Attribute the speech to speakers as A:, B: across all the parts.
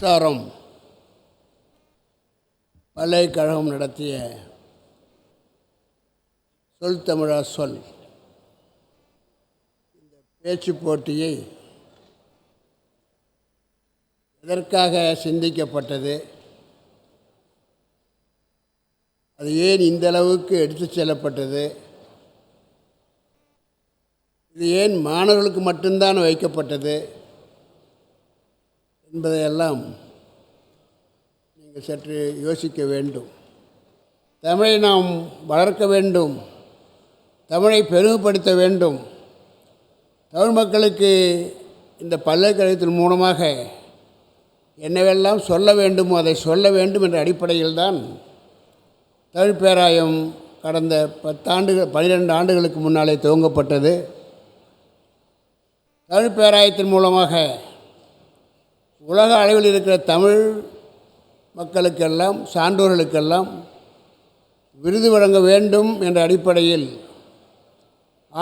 A: சரம் பல்கலைக்கழகம் நடத்திய சொல் தமிழா சொல் இந்த பேச்சு போட்டியை எதற்காக சிந்திக்கப்பட்டது அது ஏன் இந்த அளவுக்கு எடுத்து செல்லப்பட்டது இது ஏன் மாணவர்களுக்கு மட்டும்தான் வைக்கப்பட்டது என்பதையெல்லாம் நீங்கள் சற்று யோசிக்க வேண்டும் தமிழை நாம் வளர்க்க வேண்டும் தமிழை பெருமைப்படுத்த வேண்டும் தமிழ் மக்களுக்கு இந்த பல்கலைக்கழகத்தின் மூலமாக என்னவெல்லாம் சொல்ல வேண்டும் அதை சொல்ல வேண்டும் என்ற அடிப்படையில் தான் தமிழ் பேராயம் கடந்த பத்தாண்டுகள் பன்னிரெண்டு ஆண்டுகளுக்கு முன்னாலே துவங்கப்பட்டது தமிழ் பேராயத்தின் மூலமாக உலக அளவில் இருக்கிற தமிழ் மக்களுக்கெல்லாம் சான்றோர்களுக்கெல்லாம் விருது வழங்க வேண்டும் என்ற அடிப்படையில்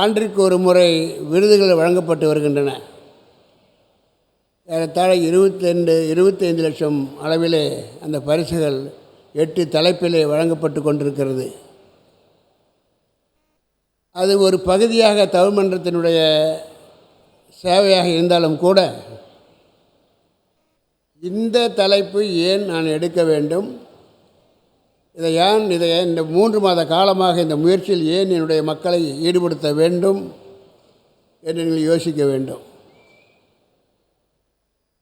A: ஆண்டிற்கு ஒரு முறை விருதுகள் வழங்கப்பட்டு வருகின்றன ஏறத்தாழ இருபத்தெண்டு இருபத்தைந்து லட்சம் அளவிலே அந்த பரிசுகள் எட்டு தலைப்பிலே வழங்கப்பட்டு கொண்டிருக்கிறது அது ஒரு பகுதியாக தமிழ்மன்றத்தினுடைய சேவையாக இருந்தாலும் கூட இந்த தலைப்பு ஏன் நான் எடுக்க வேண்டும் இதை ஏன் இதை இந்த மூன்று மாத காலமாக இந்த முயற்சியில் ஏன் என்னுடைய மக்களை ஈடுபடுத்த வேண்டும் என்று நீங்கள் யோசிக்க வேண்டும்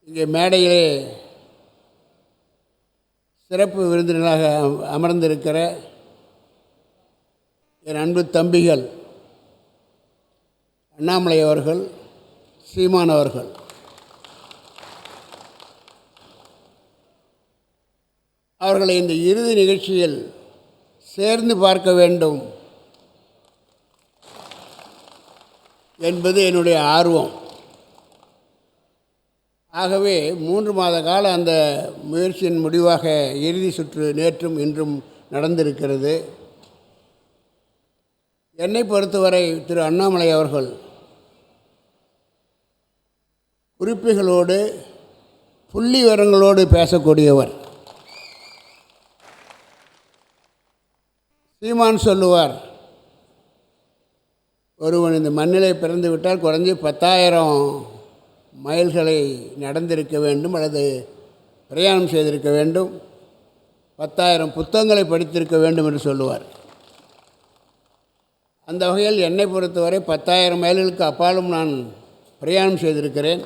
A: இங்கே மேடையிலே சிறப்பு விருந்தினராக அமர்ந்திருக்கிற என் அன்பு தம்பிகள் அண்ணாமலை அவர்கள் சீமான் அவர்கள் அவர்களை இந்த இறுதி நிகழ்ச்சியில் சேர்ந்து பார்க்க வேண்டும் என்பது என்னுடைய ஆர்வம் ஆகவே மூன்று மாத கால அந்த முயற்சியின் முடிவாக இறுதி சுற்று நேற்றும் இன்றும் நடந்திருக்கிறது என்னை பொறுத்தவரை திரு அண்ணாமலை அவர்கள் குறிப்புகளோடு புள்ளி விவரங்களோடு பேசக்கூடியவர் சீமான் சொல்லுவார் ஒருவன் இந்த மண்ணிலே பிறந்து விட்டால் குறைஞ்சி பத்தாயிரம் மைல்களை நடந்திருக்க வேண்டும் அல்லது பிரயாணம் செய்திருக்க வேண்டும் பத்தாயிரம் புத்தகங்களை படித்திருக்க வேண்டும் என்று சொல்லுவார் அந்த வகையில் என்னை பொறுத்தவரை பத்தாயிரம் மைல்களுக்கு அப்பாலும் நான் பிரயாணம் செய்திருக்கிறேன்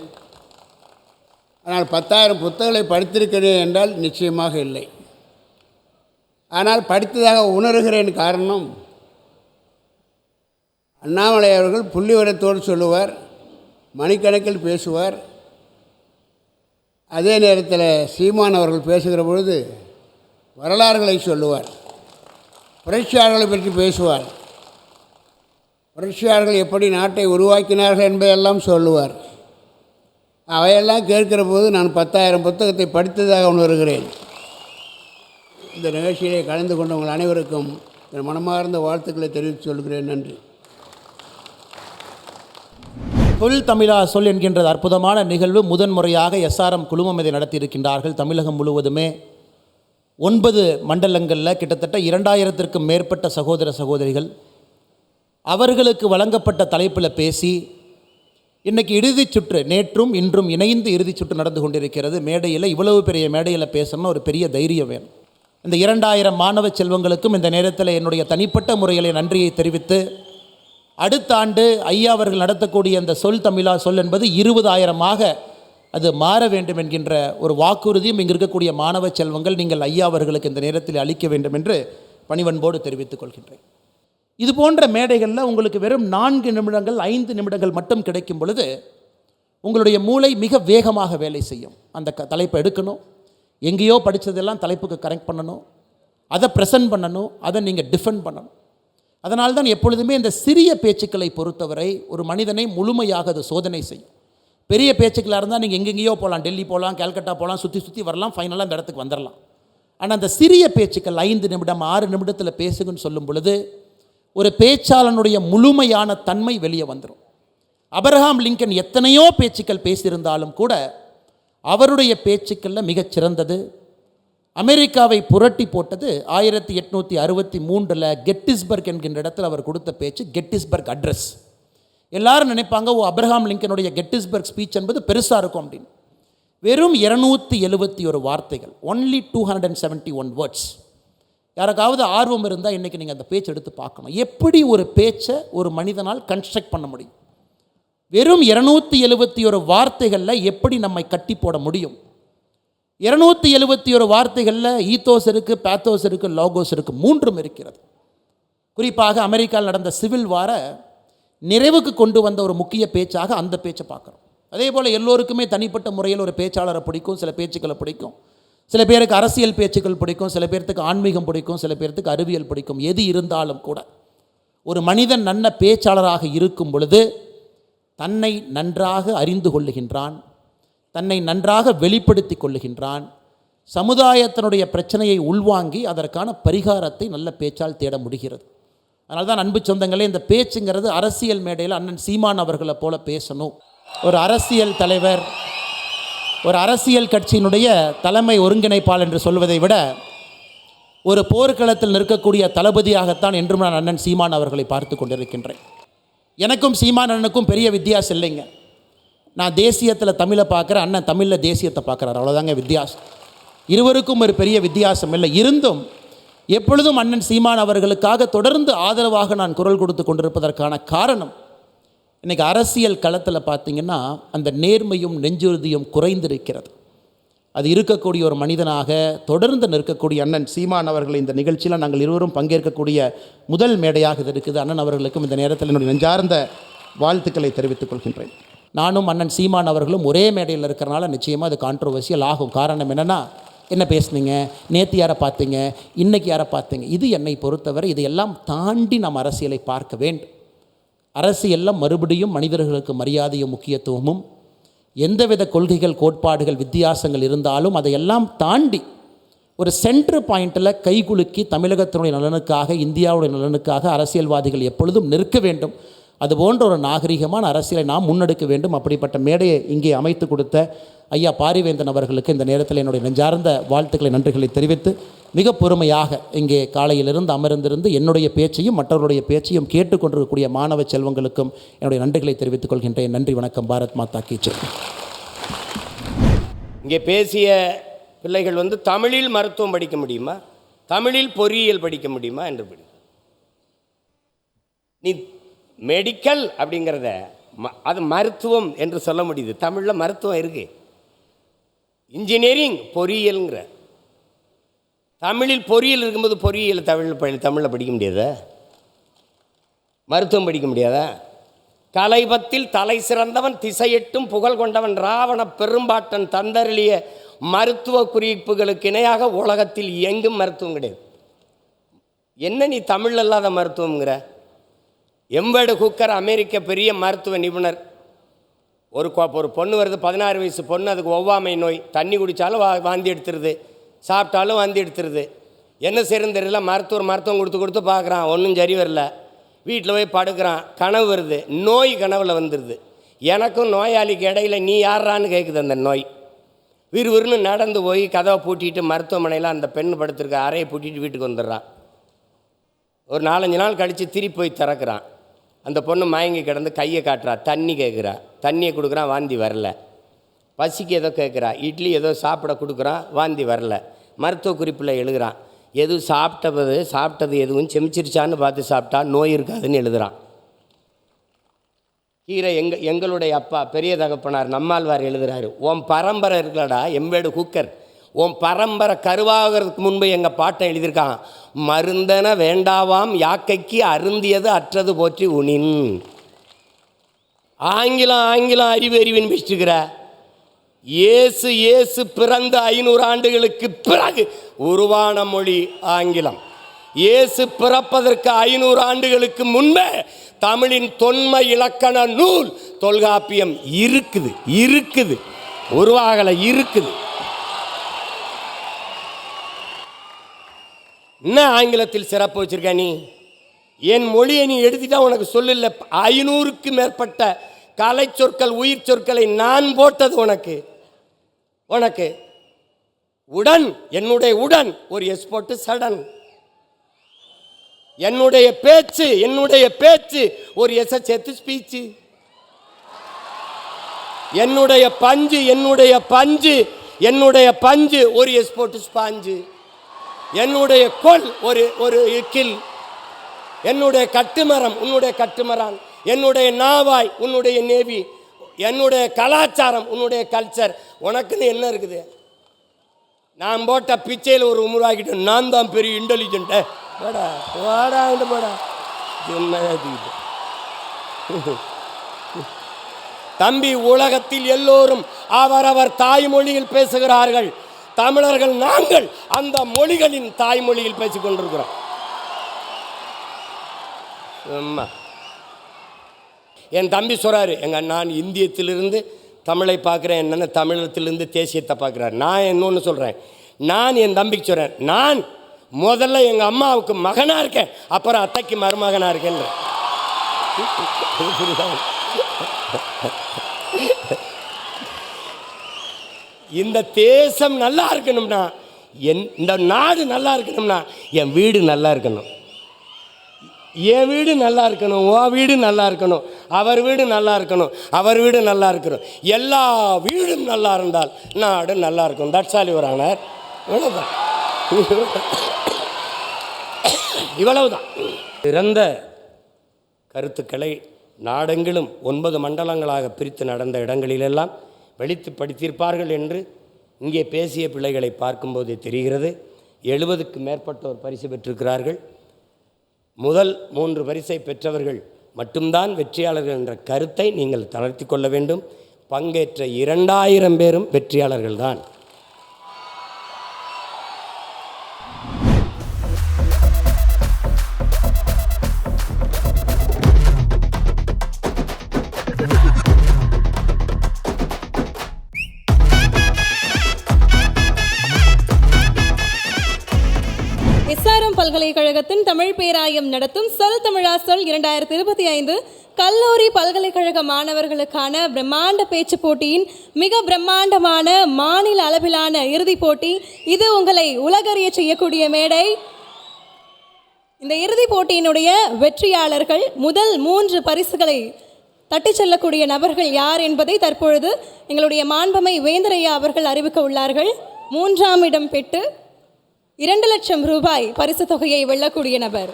A: ஆனால் பத்தாயிரம் புத்தகங்களை படித்திருக்கிறேன் என்றால் நிச்சயமாக இல்லை ஆனால் படித்ததாக உணர்கிறேன் காரணம் அண்ணாமலை அவர்கள் புள்ளிவரத்தோடு சொல்லுவார் மணிக்கணக்கில் பேசுவார் அதே நேரத்தில் சீமான் அவர்கள் பேசுகிற பொழுது வரலாறுகளை சொல்லுவார் புரட்சியாளர்களை பற்றி பேசுவார் புரட்சியாளர்கள் எப்படி நாட்டை உருவாக்கினார்கள் என்பதையெல்லாம் சொல்லுவார் அவையெல்லாம் கேட்கிற போது நான் பத்தாயிரம் புத்தகத்தை படித்ததாக உணர்கிறேன் இந்த நிகழ்ச்சியிலே கலந்து கொண்டவங்கள் அனைவருக்கும் என் மனமார்ந்த வாழ்த்துக்களை தெரிவித்து சொல்கிறேன் நன்றி
B: புல் தமிழா சொல் என்கின்ற அற்புதமான நிகழ்வு முதன்முறையாக எஸ்ஆர்எம் குழுமம் இதை நடத்தியிருக்கின்றார்கள் தமிழகம் முழுவதுமே ஒன்பது மண்டலங்களில் கிட்டத்தட்ட இரண்டாயிரத்திற்கும் மேற்பட்ட சகோதர சகோதரிகள் அவர்களுக்கு வழங்கப்பட்ட தலைப்பில் பேசி இன்றைக்கி இறுதிச் சுற்று நேற்றும் இன்றும் இணைந்து இறுதிச் சுற்று நடந்து கொண்டிருக்கிறது மேடையில் இவ்வளவு பெரிய மேடையில் பேசணும்னா ஒரு பெரிய தைரியம் வேணும் இந்த இரண்டாயிரம் மாணவ செல்வங்களுக்கும் இந்த நேரத்தில் என்னுடைய தனிப்பட்ட முறையில் நன்றியை தெரிவித்து அடுத்த ஆண்டு ஐயா அவர்கள் நடத்தக்கூடிய அந்த சொல் தமிழா சொல் என்பது இருபதாயிரமாக அது மாற வேண்டும் என்கின்ற ஒரு வாக்குறுதியும் இங்கே இருக்கக்கூடிய மாணவ செல்வங்கள் நீங்கள் ஐயா அவர்களுக்கு இந்த நேரத்தில் அளிக்க வேண்டும் என்று பணிவன்போடு தெரிவித்துக் கொள்கின்றேன் இது போன்ற மேடைகளில் உங்களுக்கு வெறும் நான்கு நிமிடங்கள் ஐந்து நிமிடங்கள் மட்டும் கிடைக்கும் பொழுது உங்களுடைய மூளை மிக வேகமாக வேலை செய்யும் அந்த தலைப்பை எடுக்கணும் எங்கேயோ படித்ததெல்லாம் தலைப்புக்கு கரெக்ட் பண்ணணும் அதை ப்ரெசன்ட் பண்ணணும் அதை நீங்கள் டிஃபெண்ட் பண்ணணும் அதனால் தான் எப்பொழுதுமே இந்த சிறிய பேச்சுக்களை பொறுத்தவரை ஒரு மனிதனை முழுமையாக அது சோதனை செய்யும் பெரிய பேச்சுக்களாக இருந்தால் நீங்கள் எங்கெங்கேயோ போகலாம் டெல்லி போகலாம் கேல்கட்டா போகலாம் சுற்றி சுற்றி வரலாம் ஃபைனலாக அந்த இடத்துக்கு வந்துடலாம் ஆனால் அந்த சிறிய பேச்சுக்கள் ஐந்து நிமிடம் ஆறு நிமிடத்தில் பேசுங்கன்னு சொல்லும் பொழுது ஒரு பேச்சாளனுடைய முழுமையான தன்மை வெளியே வந்துடும் அபரஹாம் லிங்கன் எத்தனையோ பேச்சுக்கள் பேசியிருந்தாலும் கூட அவருடைய பேச்சுக்களில் சிறந்தது அமெரிக்காவை புரட்டி போட்டது ஆயிரத்தி எட்நூற்றி அறுபத்தி மூன்றில் கெட்டிஸ்பர்க் என்கின்ற இடத்துல அவர் கொடுத்த பேச்சு கெட்டிஸ்பர்க் அட்ரஸ் எல்லாரும் நினைப்பாங்க ஓ அப்ரஹாம் லிங்கனுடைய கெட்டிஸ்பர்க் ஸ்பீச் என்பது பெருசாக இருக்கும் அப்படின்னு வெறும் இரநூத்தி எழுபத்தி ஒரு வார்த்தைகள் only two hundred and seventy one words யாருக்காவது ஆர்வம் இருந்தால் இன்றைக்கி நீங்கள் அந்த பேச்சு எடுத்து பார்க்கணும் எப்படி ஒரு பேச்சை ஒரு மனிதனால் கன்ஸ்ட்ரக்ட் பண்ண முடியும் வெறும் இருநூத்தி எழுபத்தி ஒரு வார்த்தைகளில் எப்படி நம்மை கட்டி போட முடியும் இருநூத்தி எழுபத்தி ஒரு வார்த்தைகளில் ஈத்தோஸ் இருக்குது பேத்தோஸ் இருக்குது லாகோஸ் இருக்குது மூன்றும் இருக்கிறது குறிப்பாக அமெரிக்காவில் நடந்த சிவில் வார நிறைவுக்கு கொண்டு வந்த ஒரு முக்கிய பேச்சாக அந்த பேச்சை பார்க்குறோம் அதே போல் எல்லோருக்குமே தனிப்பட்ட முறையில் ஒரு பேச்சாளரை பிடிக்கும் சில பேச்சுக்களை பிடிக்கும் சில பேருக்கு அரசியல் பேச்சுக்கள் பிடிக்கும் சில பேர்த்துக்கு ஆன்மீகம் பிடிக்கும் சில பேர்த்துக்கு அறிவியல் பிடிக்கும் எது இருந்தாலும் கூட ஒரு மனிதன் நல்ல பேச்சாளராக இருக்கும் பொழுது தன்னை நன்றாக அறிந்து கொள்ளுகின்றான் தன்னை நன்றாக வெளிப்படுத்தி கொள்ளுகின்றான் சமுதாயத்தினுடைய பிரச்சனையை உள்வாங்கி அதற்கான பரிகாரத்தை நல்ல பேச்சால் தேட முடிகிறது அதனால தான் அன்பு சொந்தங்களே இந்த பேச்சுங்கிறது அரசியல் மேடையில் அண்ணன் சீமான் அவர்களை போல பேசணும் ஒரு அரசியல் தலைவர் ஒரு அரசியல் கட்சியினுடைய தலைமை ஒருங்கிணைப்பாளர் என்று சொல்வதை விட ஒரு போர்க்களத்தில் நிற்கக்கூடிய தளபதியாகத்தான் என்றும் நான் அண்ணன் சீமான் அவர்களை பார்த்து கொண்டிருக்கின்றேன் எனக்கும் சீமானனுக்கும் பெரிய வித்தியாசம் இல்லைங்க நான் தேசியத்தில் தமிழை பார்க்குறேன் அண்ணன் தமிழில் தேசியத்தை பார்க்குறாரு அவ்வளோதாங்க வித்தியாசம் இருவருக்கும் ஒரு பெரிய வித்தியாசம் இல்லை இருந்தும் எப்பொழுதும் அண்ணன் சீமான் அவர்களுக்காக தொடர்ந்து ஆதரவாக நான் குரல் கொடுத்து கொண்டிருப்பதற்கான காரணம் இன்றைக்கி அரசியல் களத்தில் பார்த்திங்கன்னா அந்த நேர்மையும் நெஞ்சுறுதியும் குறைந்திருக்கிறது அது இருக்கக்கூடிய ஒரு மனிதனாக தொடர்ந்து நிற்கக்கூடிய அண்ணன் சீமான் அவர்கள் இந்த நிகழ்ச்சியில் நாங்கள் இருவரும் பங்கேற்கக்கூடிய முதல் மேடையாக இது இருக்குது அண்ணன் அவர்களுக்கும் இந்த நேரத்தில் என்னுடைய நெஞ்சார்ந்த வாழ்த்துக்களை தெரிவித்துக் கொள்கின்றேன் நானும் அண்ணன் சீமான் அவர்களும் ஒரே மேடையில் இருக்கிறனால நிச்சயமாக அது கான்ட்ரவர்சியல் ஆகும் காரணம் என்னென்னா என்ன பேசுனீங்க நேற்று யாரை பார்த்தீங்க இன்றைக்கி யாரை பார்த்தீங்க இது என்னை பொறுத்தவரை இதையெல்லாம் தாண்டி நாம் அரசியலை பார்க்க வேண்டும் அரசியலில் மறுபடியும் மனிதர்களுக்கு மரியாதையும் முக்கியத்துவமும் எந்தவித கொள்கைகள் கோட்பாடுகள் வித்தியாசங்கள் இருந்தாலும் அதையெல்லாம் தாண்டி ஒரு சென்ட்ரு பாயிண்டில் கைகுலுக்கி தமிழகத்தினுடைய நலனுக்காக இந்தியாவுடைய நலனுக்காக அரசியல்வாதிகள் எப்பொழுதும் நிற்க வேண்டும் அது போன்ற ஒரு நாகரிகமான அரசியலை நாம் முன்னெடுக்க வேண்டும் அப்படிப்பட்ட மேடையை இங்கே அமைத்து கொடுத்த ஐயா பாரிவேந்தன் அவர்களுக்கு இந்த நேரத்தில் என்னுடைய நெஞ்சார்ந்த வாழ்த்துக்களை நன்றிகளை தெரிவித்து மிக பொறுமையாக இங்கே காலையிலிருந்து அமர்ந்திருந்து என்னுடைய பேச்சையும் மற்றவருடைய பேச்சையும் கேட்டுக்கொண்டிருக்கக்கூடிய மாணவ செல்வங்களுக்கும் என்னுடைய நன்றிகளை தெரிவித்துக் கொள்கின்றேன் நன்றி வணக்கம் பாரத் மாதா கீச்சர் இங்கே பேசிய பிள்ளைகள் வந்து தமிழில் மருத்துவம் படிக்க முடியுமா தமிழில் பொறியியல் படிக்க முடியுமா என்று படி நீ மெடிக்கல் அப்படிங்கிறத அது மருத்துவம் என்று சொல்ல முடியுது தமிழில் மருத்துவம் இருக்குது இன்ஜினியரிங் பொறியியலுங்கிற தமிழில் பொறியியல் இருக்கும்போது பொறியியல் தமிழ் ப தமிழில் படிக்க முடியாதா மருத்துவம் படிக்க முடியாதா கலைபத்தில் தலை சிறந்தவன் திசையெட்டும் புகழ் கொண்டவன் ராவண பெரும்பாட்டன் தந்தருளிய மருத்துவ குறிப்புகளுக்கு இணையாக உலகத்தில் எங்கும் மருத்துவம் கிடையாது என்ன நீ தமிழ் அல்லாத மருத்துவங்கிற எம்படு குக்கர் அமெரிக்க பெரிய மருத்துவ நிபுணர் ஒரு ஒரு பொண்ணு வருது பதினாறு வயசு பொண்ணு அதுக்கு ஒவ்வாமை நோய் தண்ணி குடித்தாலும் வாந்தி எடுத்துருது சாப்பிட்டாலும் வந்து எடுத்துருது என்ன செய்யும் தெரியல மருத்துவர் மருத்துவம் கொடுத்து கொடுத்து பார்க்குறான் ஒன்றும் சரி வரல வீட்டில் போய் படுக்கிறான் கனவு வருது நோய் கனவில் வந்துடுது எனக்கும் நோயாளிக்கு இடையில் நீ யார்றான்னு கேட்குது அந்த நோய் விறுவிறுன்னு நடந்து போய் கதவை பூட்டிட்டு மருத்துவமனையில் அந்த பெண் படுத்துருக்க அறையை பூட்டிட்டு வீட்டுக்கு வந்துடுறான் ஒரு நாலஞ்சு நாள் கழித்து திருப்பி போய் திறக்கிறான் அந்த பொண்ணு மயங்கி கிடந்து கையை காட்டுறா தண்ணி கேட்குறா தண்ணியை கொடுக்குறான் வாந்தி வரலை பசிக்கு ஏதோ கேட்குறான் இட்லி ஏதோ சாப்பிட கொடுக்குறான் வாந்தி வரல மருத்துவ குறிப்பில் எழுதுகிறான் எதுவும் சாப்பிட்டது சாப்பிட்டது எதுவும் செமிச்சிருச்சான்னு பார்த்து சாப்பிட்டா நோய் இருக்காதுன்னு எழுதுகிறான் கீரை எங்க எங்களுடைய அப்பா பெரிய தகப்பனார் நம்மாழ்வார் எழுதுகிறாரு உன் பரம்பரை இருக்கலடா எம்பேடு குக்கர் உன் பரம்பரை கருவாகிறதுக்கு முன்பு எங்கள் பாட்டை எழுதியிருக்கான் மருந்தன வேண்டாவாம் யாக்கைக்கு அருந்தியது அற்றது போற்றி உனின் ஆங்கிலம் ஆங்கிலம் அறிவு அறிவின் பிச்சுக்கிற இயேசு இயேசு பிறந்த ஐநூறு ஆண்டுகளுக்கு பிறகு உருவான மொழி ஆங்கிலம் இயேசு பிறப்பதற்கு ஐநூறு ஆண்டுகளுக்கு முன்பே தமிழின் தொன்மை இலக்கண நூல் தொல்காப்பியம் இருக்குது இருக்குது உருவாகலை இருக்குது என்ன ஆங்கிலத்தில் சிறப்பு வச்சிருக்க நீ என் மொழியை நீ எடுத்துட்டா உனக்கு சொல்லல ஐநூறுக்கு மேற்பட்ட கலை சொற்கள் உயிர் சொற்களை நான் போட்டது உனக்கு உனக்கு உடன் என்னுடைய உடன் ஒரு எஸ் போட்டு சடன் என்னுடைய பேச்சு என்னுடைய பேச்சு ஒரு எஸ் சேர்த்து ஸ்பீச்சு என்னுடைய பஞ்சு என்னுடைய பஞ்சு என்னுடைய பஞ்சு ஒரு எஸ் போட்டு ஸ்பாஞ்சு என்னுடைய கொல் ஒரு ஒரு கில் என்னுடைய கட்டுமரம் உன்னுடைய கட்டுமரான் என்னுடைய நாவாய் உன்னுடைய நேவி என்னுடைய கலாச்சாரம் உன்னுடைய கல்ச்சர் உனக்குன்னு என்ன இருக்குது நான் போட்ட பிச்சையில் ஒரு உருவாக்கிட்டேன் நான் தான் பெரிய இன்டெலிஜென்ட்டே என்ன தம்பி உலகத்தில் எல்லோரும் அவரவர் தாய்மொழியில் பேசுகிறார்கள் தமிழர்கள் நாங்கள் அந்த மொழிகளின் தாய்மொழியில் பேசிக்கொண்டிருக்கிறோம் ஆமாம் என் தம்பி சொல்கிறாரு எங்கள் நான் இந்தியத்திலிருந்து தமிழை பார்க்குறேன் என்னென்ன தமிழத்திலிருந்து தேசியத்தை பார்க்குறாரு நான் இன்னொன்று சொல்கிறேன் நான் என் தம்பிக்கு சொல்கிறேன் நான் முதல்ல எங்கள் அம்மாவுக்கு மகனாக இருக்கேன் அப்புறம் அத்தைக்கு மருமகனாக இருக்கேன் இந்த தேசம் நல்லா இருக்கணும்னா என் இந்த நாடு நல்லா இருக்கணும்னா என் வீடு நல்லா இருக்கணும் என் வீடு நல்லா இருக்கணும் உன் வீடு நல்லா இருக்கணும் அவர் வீடு நல்லா இருக்கணும் அவர் வீடு நல்லா இருக்கணும் எல்லா வீடும் நல்லா இருந்தால் நாடு நல்லா இருக்கும் தட்ஸ் ஆல் யுவர் ஆனர் இவ்வளவுதான் இவ்வளவுதான் சிறந்த கருத்துக்களை நாடெங்கிலும் ஒன்பது மண்டலங்களாக பிரித்து நடந்த இடங்களிலெல்லாம் வெளித்து படித்திருப்பார்கள் என்று இங்கே பேசிய பிள்ளைகளை பார்க்கும்போது தெரிகிறது எழுபதுக்கு மேற்பட்டோர் பரிசு பெற்றிருக்கிறார்கள் முதல் மூன்று பரிசை பெற்றவர்கள் மட்டும்தான் வெற்றியாளர்கள் என்ற கருத்தை நீங்கள் தளர்த்தி கொள்ள வேண்டும் பங்கேற்ற இரண்டாயிரம் பேரும் வெற்றியாளர்கள்தான்
C: தமிழ் பேராயம் நடத்தும் சொல் சொல் இரண்டாயிரத்தி இருபத்தி ஐந்து கல்லூரி பல்கலைக்கழக மாணவர்களுக்கான பிரம்மாண்ட பேச்சு போட்டியின் மிக பிரம்மாண்டமான மாநில அளவிலான இறுதிப் போட்டி இது உங்களை உலகறிய செய்யக்கூடிய மேடை இந்த இறுதிப் போட்டியினுடைய வெற்றியாளர்கள் முதல் மூன்று பரிசுகளை தட்டி செல்லக்கூடிய நபர்கள் யார் என்பதை தற்பொழுது எங்களுடைய மாண்பமை வேந்தரையா அவர்கள் அறிவிக்க உள்ளார்கள் மூன்றாம் இடம் பெற்று இரண்டு லட்சம் ரூபாய் பரிசு தொகையை வெல்லக்கூடிய நபர்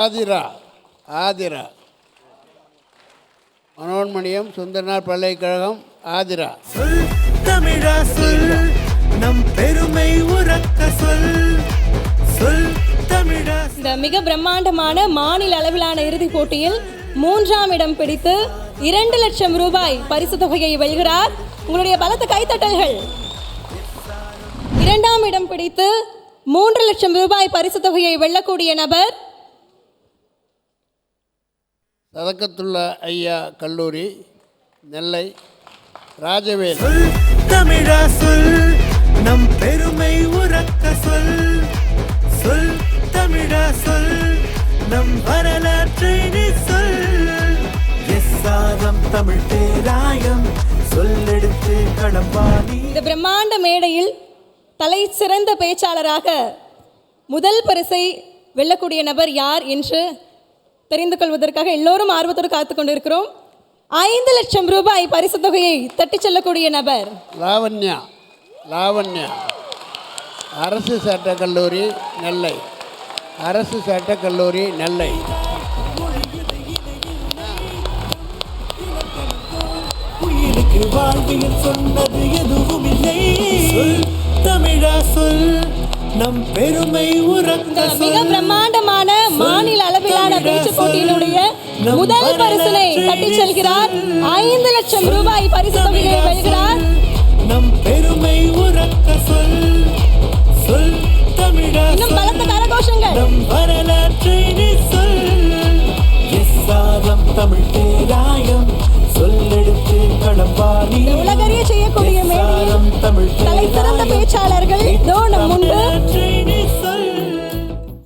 A: ஆதிரா ஆதிரா மனோன்மணியம் சுந்தரனார் பல்கலைக்கழகம் ஆதிரா தமிழா சொல் நம் பெருமை
C: உரக்க சொல் சொல் தமிழா இந்த மிக பிரம்மாண்டமான மாநில அளவிலான இறுதிப் போட்டியில் மூன்றாம் இடம் பிடித்து இரண்டு லட்சம் ரூபாய் பரிசு தொகையை வெல்கிறார் உங்களுடைய பலத்த கைத்தட்டல்கள் இரண்டாம் இடம் பிடித்து மூன்று லட்சம் ரூபாய் பரிசு தொகையை வெல்லக்கூடிய நபர்
A: சதக்கத்துள்ள ஐயா கல்லூரி நெல்லை ராஜவேல் தமிழா சொல் நம் பெருமை உறக்க சொல் சொல் தமிழா சொல்
C: நம் வரலாற்றை சொல் தமிழ் பேராயம் சொல்லெடுத்து கடம்பாடி இந்த பிரம்மாண்ட மேடையில் தலை சிறந்த பேச்சாளராக முதல் பரிசை வெல்லக்கூடிய நபர் யார் என்று தெரிந்து கொள்வதற்காக எல்லோரும் ஆர்வத்தோடு காத்து கொண்டிருக்கிறோம் ஐந்து லட்சம் ரூபாய் பரிசு தொகையை தட்டி செல்லக்கூடிய நபர்
A: லாவண்யா லாவண்யா அரசு சட்டக்கல்லூரி நெல்லை அரசு சட்டக்கல்லூரி நெல்லை வாழ்வியல்
C: சொன்னது எதுவும் இல்லை தமிழா சொல் நம் பெருமை உறக்க மிக பிரம்மாண்டமான மாநில அளவிலான பேச்சு போட்டியினுடைய முதல் பரிசனை தட்டி செல்கிறார் ஐந்து லட்சம் ரூபாய் பரிசு தொகையை பெறுகிறார் நம் பெருமை உறக்க சொல் சொல் தமிழா இன்னும் பலத்த கரகோஷங்கள் நம் வரலாற்றை சொல் எஸ்ஆரம் தமிழ் பேராயம் உலகறிய செய்யக்கூடிய மேடையில் தலைசிறந்த பேச்சாளர்கள் தோனம் உண்டு